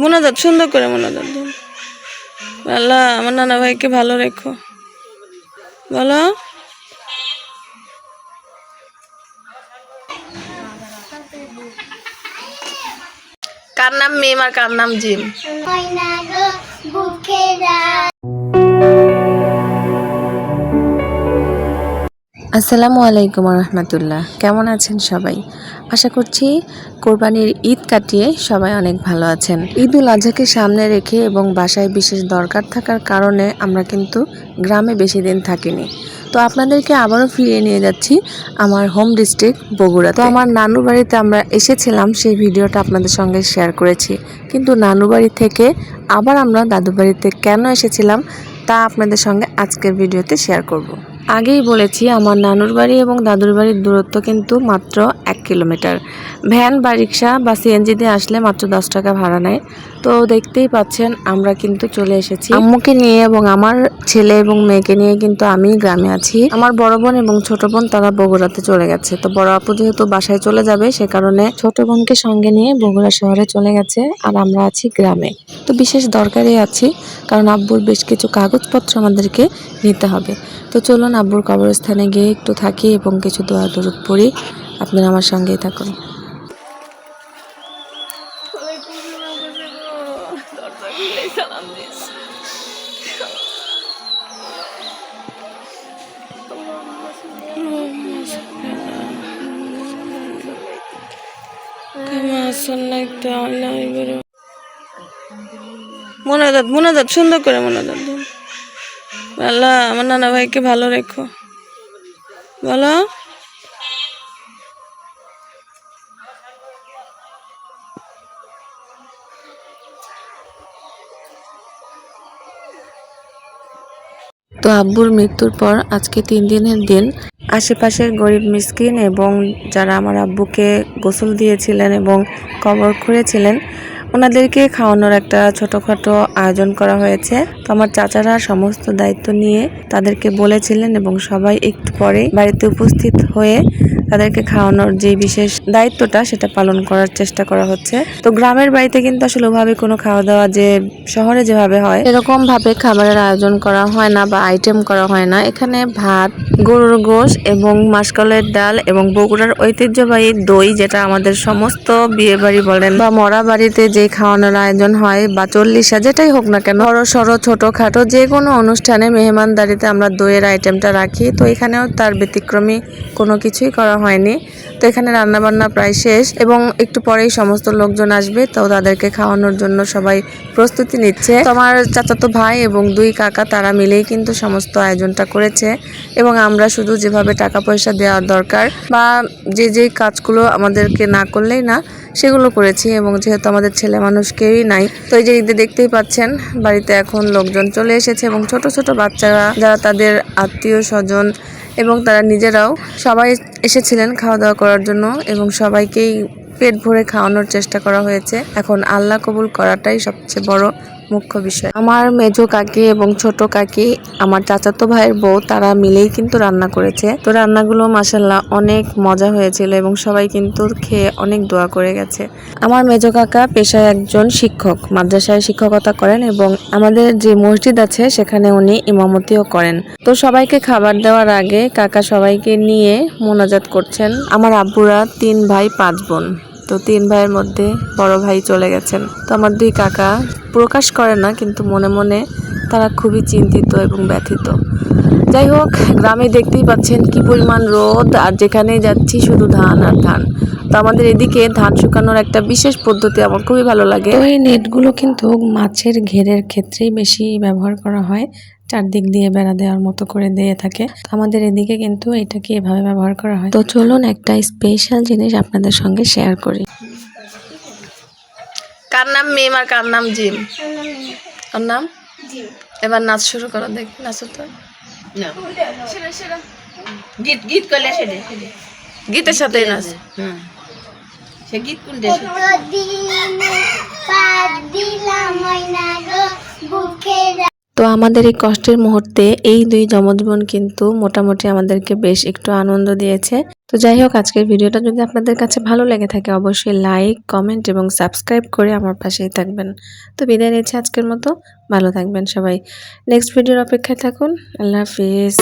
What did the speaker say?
মোনাজাত সুন্দর করে মোনাজাত দিন। আল্লাহ আমার নানা ভাইকে ভালো রেখো। বলো? কার নাম? মেম আর কার নাম জিম? বুকেরা আসসালামু আলাইকুম রহমতুল্লাহ কেমন আছেন সবাই? আশা করছি কোরবানির ঈদ কাটিয়ে সবাই অনেক ভালো আছেন। ঈদ উল আজহাকে সামনে রেখে এবং বাসায় বিশেষ দরকার থাকার কারণে আমরা কিন্তু গ্রামে বেশি দিন থাকিনি। তো আপনাদেরকে আবারও ফিরিয়ে নিয়ে যাচ্ছি আমার হোম ডিস্ট্রিক্ট বগুড়া তো আমার নানু বাড়িতে আমরা এসেছিলাম, সেই ভিডিওটা আপনাদের সঙ্গে শেয়ার করেছি। কিন্তু নানু বাড়ি থেকে আবার আমরা দাদু বাড়িতে কেন এসেছিলাম তা আপনাদের সঙ্গে আজকের ভিডিওতে শেয়ার করব। আগেই বলেছি, আমার নানুর বাড়ি এবং দাদুর বাড়ির দূরত্ব কিন্তু মাত্র এক কিলোমিটার। ভ্যান বা রিক্সা বা সিএনজি দিয়ে আসলে মাত্র দশ টাকা ভাড়া নেয়। তো দেখতেই পাচ্ছেন, আমরা কিন্তু চলে এসেছি। আম্মুকে নিয়ে এবং আমার ছেলে এবং মেয়েকে নিয়ে কিন্তু আমি গ্রামে আছি। আমার বড় বোন এবং ছোট বোন তারা বগুড়াতে চলে গেছে। তো বড় আপু যেহেতু বাসায় চলে যাবে, সে কারণে ছোট বোনকে সঙ্গে নিয়ে বগুড়া শহরে চলে গেছে আর আমরা আছি গ্রামে। তো বিশেষ দরকারে আছি, কারণ আব্বুর বেশ কিছু কাগজপত্র আমাদেরকে নিতে হবে। তো চলুন আব্বুর কবরস্থানে গিয়ে একটু থাকি এবং কিছু দোয়া দরুদ পড়ি। আপনারা আমার সঙ্গেই থাকুন। মোনাজাত মোনাজাত, সুন্দর করে মোনাজাত আমার নানা ভাইকে ভালো রেখো। বলো? তো আব্বুর মৃত্যুর পর আজকে তিন দিনের দিন আশেপাশের গরিব মিসকিন এবং যারা আমার আব্বুকে গোসল দিয়েছিলেন এবং কবর খুঁড়েছিলেন ওনাদেরকে খাওয়ানোর একটা ছোটোখাটো আয়োজন করা হয়েছে। তো আমার চাচারা সমস্ত দায়িত্ব নিয়ে তাদেরকে বলেছিলেন এবং সবাই একটু পরে বাড়িতে উপস্থিত হয়ে তাদেরকে খাওয়ানোর যে বিশেষ দায়িত্বটা সেটা পালন করার চেষ্টা করা হচ্ছে। তো গ্রামের বাড়িতে কিন্তু আসলে ওভাবে কোনো খাওয়া দাওয়া যে শহরে যেভাবে হয় এরকম ভাবে খাবারের আয়োজন করা হয় না বা আইটেম করা হয় না। এখানে ভাত, গরুর গোশ এবং মাসকলের ডাল এবং বগুড়ার ঐতিহ্যবাহী দই যেটা আমাদের সমস্ত বিয়ে বাড়ি বলেন বা মরা বাড়িতে যে খাওয়ানোর আয়োজন হয় বা চল্লিশা যেটাই হোক না কেন বড় সড়ো ছোটখাটো যে কোনো অনুষ্ঠানে মেহমানদারিতে আমরা দইয়ের আইটেমটা রাখি। তো এখানেও তার ব্যতিক্রমী কোনো কিছুই করা হয়নি। তো এখানে রান্না বান্না প্রায় শেষ এবং একটু পরেই সমস্ত লোকজন আসবে, তো তাদেরকে খাওয়ানোর জন্য সবাই প্রস্তুতি নিচ্ছে। আমার চাচাতো ভাই এবং দুই কাকা তারা মিলেই কিন্তু সমস্ত আয়োজনটা করেছে এবং আমরা শুধু যেভাবে টাকা পয়সা দেওয়ার দরকার বা যে যে কাজগুলো আমাদেরকে না করলেই না, সেগুলো করেছি এবং যেহেতু আমাদের ছেলে মানুষ কেউই নাই, তো এই যে ঈদে দেখতেই পাচ্ছেন, বাড়িতে এখন লোকজন চলে এসেছে এবং ছোট ছোট বাচ্চারা, যারা তাদের আত্মীয় স্বজন এবং তারা নিজেরাও সবাই এসেছিলেন খাওয়া দাওয়া করার জন্য এবং সবাইকেই পেট ভরে খাওয়ানোর চেষ্টা করা হয়েছে। এখন আল্লাহ কবুল করাটাই সবচেয়ে বড় মুখ্য বিষয়। আমার মেজো কাকি এবং ছোট কাকি, আমার চাচাতো ভাইয়ের বউ, তারা মিলেই কিন্তু রান্না করেছে। তো রান্নাগুলো মাসাল্লাহ অনেক মজা হয়েছিল এবং সবাই কিন্তু খেয়ে অনেক দোয়া করে গেছে। আমার মেজো কাকা পেশায় একজন শিক্ষক, মাদ্রাসায় শিক্ষকতা করেন এবং আমাদের যে মসজিদ আছে, সেখানে উনি ইমামতিও করেন। তো সবাইকে খাবার দেওয়ার আগে কাকা সবাইকে নিয়ে মোনাজাত করছেন। আমার আব্বুরা তিন ভাই, পাঁচ বোন। তো তিন ভাইয়ের মধ্যে বড় ভাই চলে গেছেন। তো আমার দুই কাকা প্রকাশ করে না, কিন্তু মনে মনে তারা খুবই চিন্তিত এবং ব্যথিত। যাই হোক, গ্রামে দেখতেই পাচ্ছেন কি পরিমাণ রোদ, আর যেখানে যাচ্ছি শুধু ধান আর ধান। তো আমাদের এদিকে ধান শুকানোর একটা বিশেষ পদ্ধতি আমার খুবই ভালো লাগে। এই নেটগুলো কিন্তু মাছের ঘেরের ক্ষেত্রেই বেশি ব্যবহার করা হয়, চারদিক দিয়ে বেড়া দেওয়ার মতো করে দিয়ে থাকে। আমাদের এদিকে কিন্তু এটাকে এভাবে ব্যবহার করা হয়? তো চলুন একটা স্পেশাল জিনিস আপনাদের সঙ্গে শেয়ার করি। কার নাম? মিম আর কার নাম? জিম। ওর নাম এবার নাচ শুরু করো দেখ নাচো তো। গীত গীত করলে সেটা গীতের সাথে নাচ। সে গীত দিলাম বুকেরা তো আমাদের এই কষ্টের মুহূর্তে এই দুই যমজ বোন কিন্তু মোটামুটি আমাদেরকে বেশ একটু আনন্দ দিয়েছে। তো যাই হোক, আজকের ভিডিওটা যদি আপনাদের কাছে ভালো লেগে থাকে, অবশ্যই লাইক, কমেন্ট এবং সাবস্ক্রাইব করে আমার পাশেই থাকবেন। তো বিদায় নিচ্ছি আজকের মতো। ভালো থাকবেন সবাই। নেক্সট ভিডিওর অপেক্ষায় থাকুন। আল্লাহ হাফিজ।